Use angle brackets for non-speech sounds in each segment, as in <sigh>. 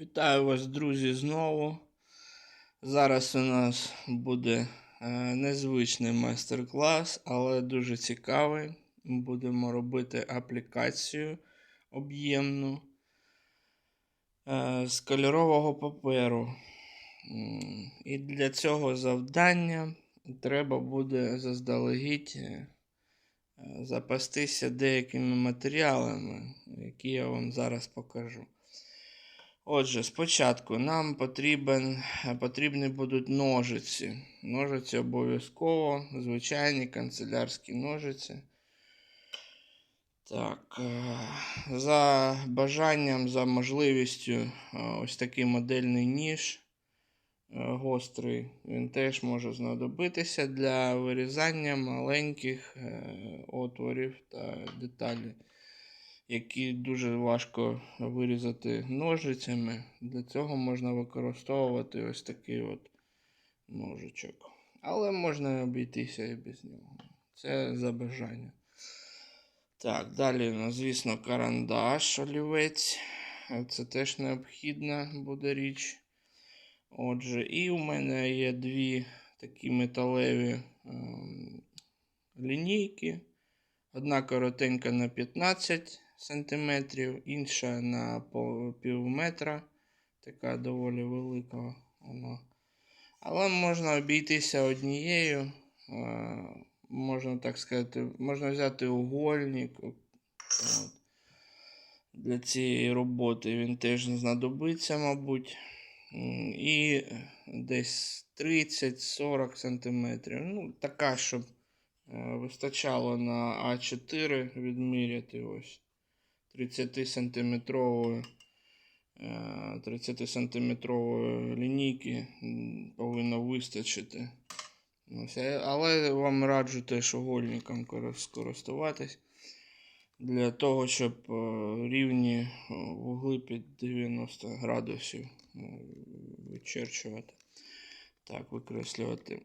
Вітаю вас, друзі, знову. Зараз у нас буде е, незвичний майстер-клас, але дуже цікавий. Будемо робити аплікацію об'ємну е, з кольорового паперу. І для цього завдання треба буде заздалегідь е, запастися деякими матеріалами, які я вам зараз покажу. Отже, спочатку нам потрібен, потрібні будуть ножиці. Ножиці обов'язково, звичайні канцелярські ножиці. Так, е, за бажанням, за можливістю, е, ось такий модельний ніж е, гострий. Він теж може знадобитися для вирізання маленьких е, отворів та деталей які дуже важко вирізати ножицями. Для цього можна використовувати ось такий от ножичок. Але можна обійтися і без нього. Це за бажання. Так, далі, у нас, звісно, карандаш, олівець. Це теж необхідна буде річ. Отже, і у мене є дві такі металеві ем, лінійки. Одна коротенька на 15 см, інша на пів метра. Така доволі велика вона. Але можна обійтися однією. Можна так сказати, можна взяти угольник. От. Для цієї роботи він теж знадобиться, мабуть. І десь 30-40 см. Ну, така, щоб вистачало на А4 відміряти ось 30 сантиметрової 30 сантиметрової лінійки повинно вистачити. Але вам раджу теж угольником користуватись для того, щоб рівні вугли під 90 градусів вичерчувати. Так, викреслювати.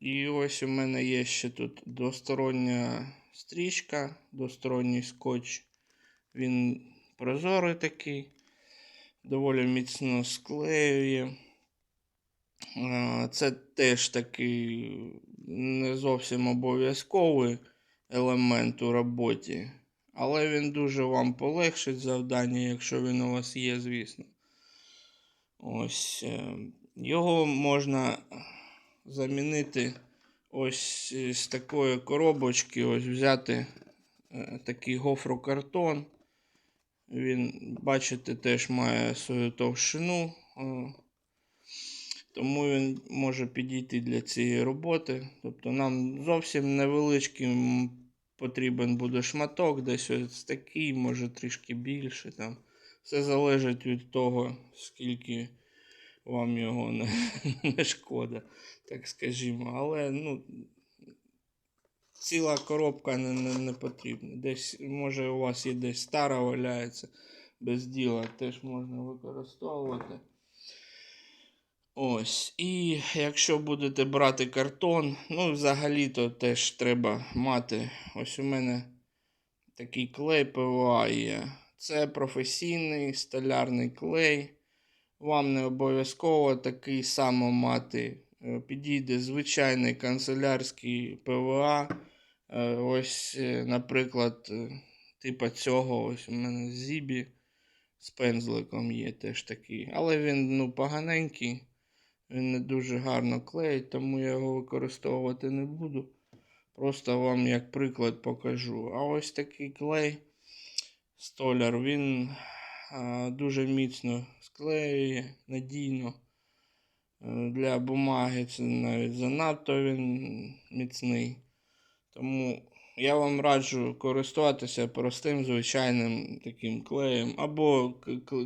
І ось у мене є ще тут двостороння стрічка, двосторонній скотч. Він прозорий такий, доволі міцно склеює. Це теж такий не зовсім обов'язковий елемент у роботі, але він дуже вам полегшить завдання, якщо він у вас є, звісно. Ось е, його можна замінити ось з такої коробочки, ось взяти е, такий гофрокартон. Він, бачите, теж має свою товщину, е, тому він може підійти для цієї роботи. Тобто нам зовсім невеличкий потрібен буде шматок, десь ось такий, може трішки більше. Там. Все залежить від того, скільки вам його не, <laughs> не шкода, так скажімо. Але ну, ціла коробка не, не, не потрібна. Десь, може, у вас є десь стара валяється без діла, теж можна використовувати. Ось. І якщо будете брати картон, ну, взагалі-то теж треба мати. Ось у мене такий клей ПВА є. Це професійний столярний клей. Вам не обов'язково такий само мати. Е, підійде звичайний канцелярський ПВА. Е, ось, е, наприклад, типа цього ось у мене Зібі з пензликом є теж такий. Але він ну, поганенький, він не дуже гарно клеїть, тому я його використовувати не буду. Просто вам як приклад покажу. А ось такий клей столяр, він а, дуже міцно склеює, надійно. Для бумаги це навіть занадто він міцний. Тому я вам раджу користуватися простим звичайним таким клеєм або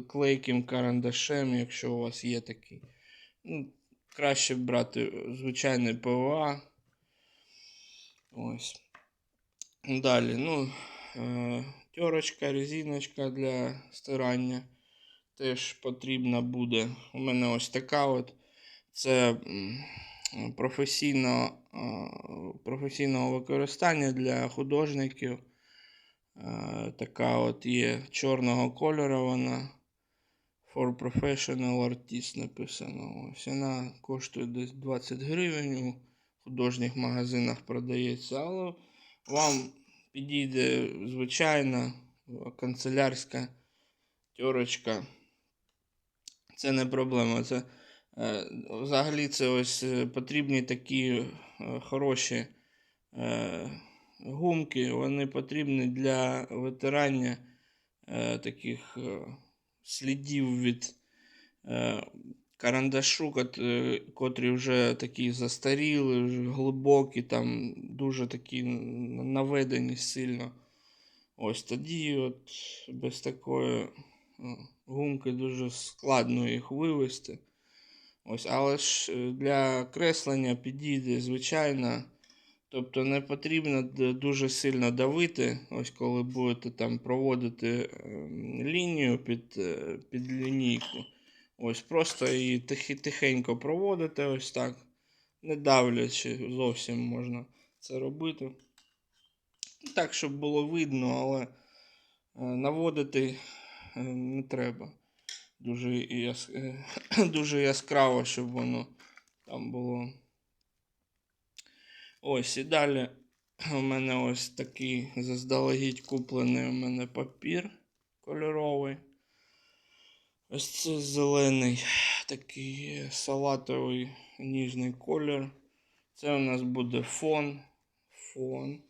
клейким карандашем, якщо у вас є такий. Ну, Краще брати звичайний ПВА. Ось. Далі, ну, е, терочка, резиночка для стирання теж потрібна буде. У мене ось така от. Це професійно, професійного використання для художників. Така є чорного кольора, вона For Professional Artist написано. Ось вона коштує десь 20 гривень. У художніх магазинах продається, але вам підійде звичайна канцелярська терочка. Це не проблема. Це, е, взагалі це ось е, потрібні такі е, хороші е, гумки. Вони потрібні для витирання е, таких е, слідів від е, карандашу, е, котрі вже такі застаріли, глибокі, там дуже такі наведені сильно. Ось тоді, от без такої е, гумки дуже складно їх вивести. Ось, але ж е, для креслення підійде звичайно. Тобто не потрібно дуже сильно давити, ось коли будете там проводити ем, лінію під, е, під лінійку. Ось просто її тихенько проводите, ось так. Не давлячи, зовсім можна це робити. Так, щоб було видно, але е, наводити не треба. Дуже, яс... <coughs> дуже яскраво, щоб воно там було. Ось і далі у мене ось такий заздалегідь куплений у мене папір кольоровий. Ось це зелений, такий салатовий ніжний колір. Це у нас буде фон. Фон.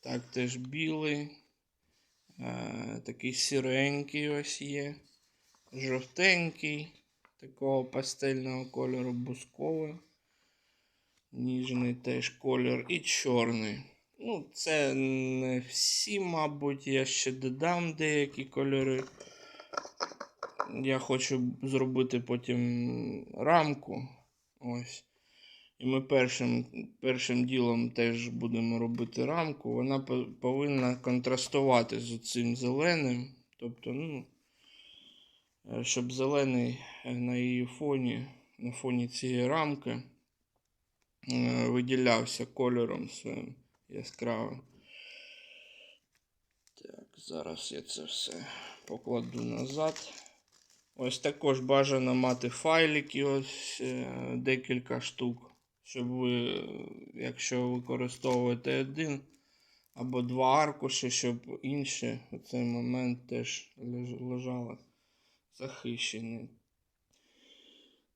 Так, теж білий. Е, такий сіренький ось є. Жовтенький, такого пастельного кольору бусковий. Ніжний теж колір і чорний. Ну, це не всі, мабуть, я ще додам деякі кольори. Я хочу зробити потім рамку. Ось. І ми першим, першим ділом теж будемо робити рамку. Вона повинна контрастувати з цим зеленим. Тобто, ну, щоб зелений е, на її фоні, на фоні цієї рамки е, виділявся кольором своїм яскравим. Так, зараз я це все покладу назад. Ось також бажано мати файлики, ось е, декілька штук, щоб ви, е, якщо використовуєте один або два аркуші, щоб інші у цей момент теж лежали захищені.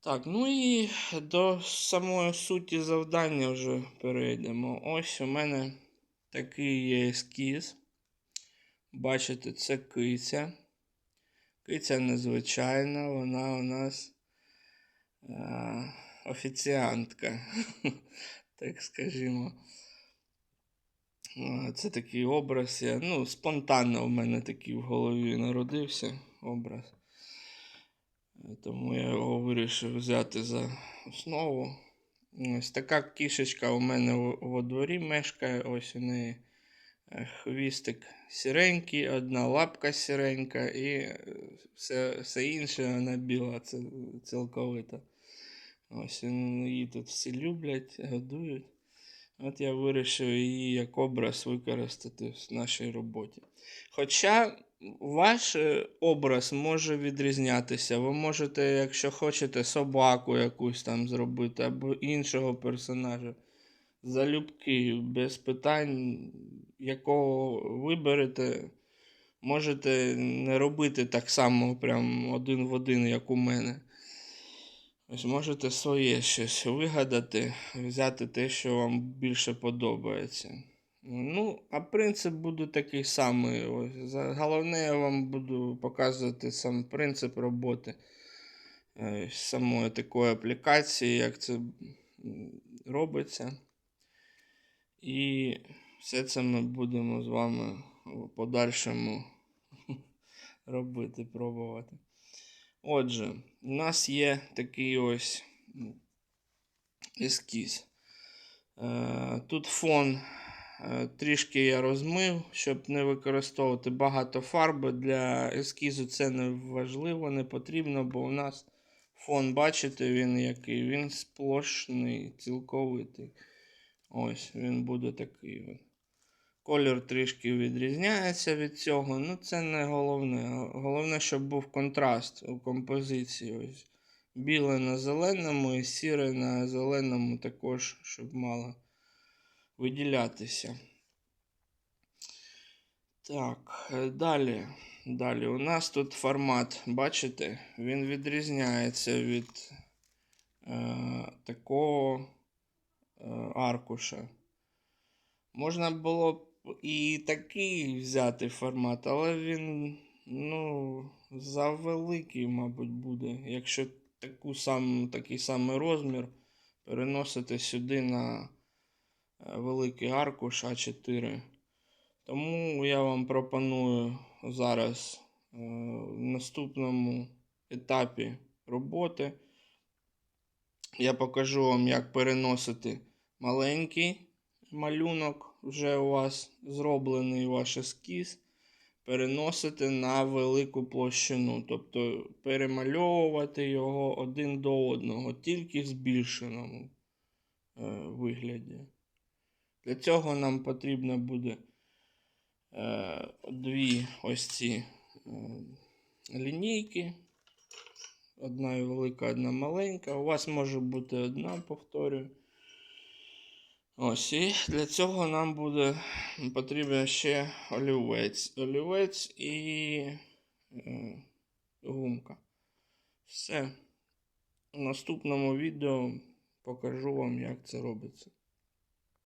Так, ну і до самої суті завдання вже перейдемо. Ось у мене такий є ескіз. Бачите, це киця. Киця незвичайна, вона у нас е, офіціантка, <laughs> так скажімо. Е, Це такий образ. Я, ну, спонтанно в мене такий в голові народився образ. Тому я його вирішив взяти за основу. Ось така кішечка у мене во- во дворі мешкає. Ось у неї е, хвістик сіренький, одна лапка сіренька і е, все, все інше вона біла це цілковито. Ось її тут всі люблять, годують. От я вирішив її як образ використати в нашій роботі. Хоча ваш е, образ може відрізнятися. Ви можете, якщо хочете, собаку якусь там зробити або іншого персонажа. Залюбки, без питань, якого виберете, можете не робити так само, прям один в один, як у мене. Ось можете своє щось вигадати, взяти те, що вам більше подобається. Ну, а принцип буде такий самий. Ось, головне, я вам буду показувати сам принцип роботи е, самої такої аплікації, як це робиться. І все це ми будемо з вами в подальшому <laughs> робити, пробувати. Отже, у нас є такий ось ескіз. Е, Тут фон трішки я розмив, щоб не використовувати багато фарби. Для ескізу це не важливо, не потрібно, бо у нас фон, бачите, він який, він сплошний, цілковитий. Ось, він буде такий. Колір трішки відрізняється від цього. Ну, це не головне. Головне, щоб був контраст у композиції. Ось. Біле на зеленому і сіре на зеленому також, щоб мало виділятися. Так, е, далі. Далі. У нас тут формат, бачите, він відрізняється від е, такого е, аркуша. Можна було б і такий взяти формат, але він, ну, завеликий, мабуть, буде. Якщо таку сам, такий самий розмір переносити сюди на великий аркуш А4. Тому я вам пропоную зараз е, в наступному етапі роботи. Я покажу вам, як переносити маленький малюнок, вже у вас зроблений ваш ескіз, переносити на велику площину. Тобто перемальовувати його один до одного, тільки в збільшеному е, вигляді. Для цього нам потрібно буде е, дві ось ці е, лінійки. Одна велика, одна маленька. У вас може бути одна, повторюю. Ось, і для цього нам буде потрібен ще олівець. Олівець і е, гумка. Все. В наступному відео покажу вам, як це робиться.